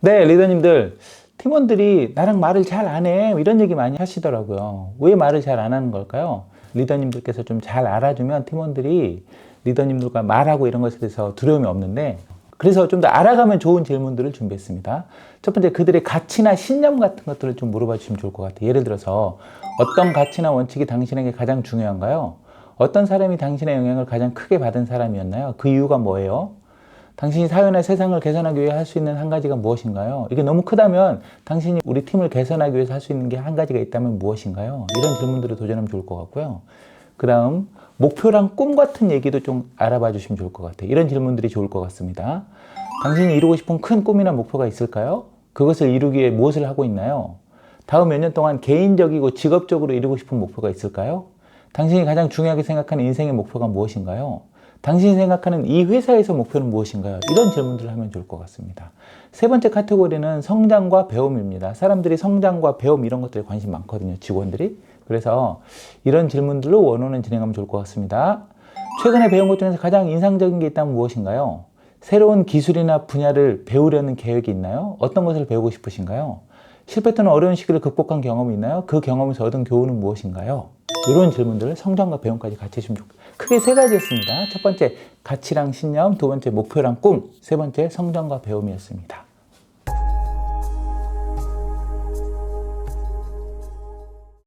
네, 리더님들. 팀원들이 나랑 말을 잘 안 해. 이런 얘기 많이 하시더라고요. 왜 말을 잘 안 하는 걸까요? 리더님들께서 좀 잘 알아주면 팀원들이 리더님들과 말하고 이런 것에 대해서 두려움이 없는데 그래서 좀 더 알아가면 좋은 질문들을 준비했습니다. 첫 번째, 그들의 가치나 신념 같은 것들을 좀 물어봐 주시면 좋을 것 같아요. 예를 들어서 어떤 가치나 원칙이 당신에게 가장 중요한가요? 어떤 사람이 당신의 영향을 가장 크게 받은 사람이었나요? 그 이유가 뭐예요? 당신이 사회나 세상을 개선하기 위해 할 수 있는 한 가지가 무엇인가요? 이게 너무 크다면 당신이 우리 팀을 개선하기 위해서 할 수 있는 게 한 가지가 있다면 무엇인가요? 이런 질문들을 도전하면 좋을 것 같고요. 그 다음, 목표랑 꿈 같은 얘기도 좀 알아봐 주시면 좋을 것 같아요. 이런 질문들이 좋을 것 같습니다. 당신이 이루고 싶은 큰 꿈이나 목표가 있을까요? 그것을 이루기 위해 무엇을 하고 있나요? 다음 몇 년 동안 개인적이고 직업적으로 이루고 싶은 목표가 있을까요? 당신이 가장 중요하게 생각하는 인생의 목표가 무엇인가요? 당신이 생각하는 이 회사에서 목표는 무엇인가요? 이런 질문들을 하면 좋을 것 같습니다. 세 번째 카테고리는 성장과 배움입니다. 사람들이 성장과 배움 이런 것들에 관심 많거든요. 직원들이. 그래서 이런 질문들로 원호는 진행하면 좋을 것 같습니다. 최근에 배운 것 중에서 가장 인상적인 게 있다면 무엇인가요? 새로운 기술이나 분야를 배우려는 계획이 있나요? 어떤 것을 배우고 싶으신가요? 실패 또는 어려운 시기를 극복한 경험이 있나요? 그 경험에서 얻은 교훈은 무엇인가요? 이런 질문들을 성장과 배움까지 같이 해주면 좋겠습니다. 크게 세 가지였습니다. 첫 번째, 가치랑 신념. 두 번째, 목표랑 꿈. 세 번째, 성장과 배움이었습니다.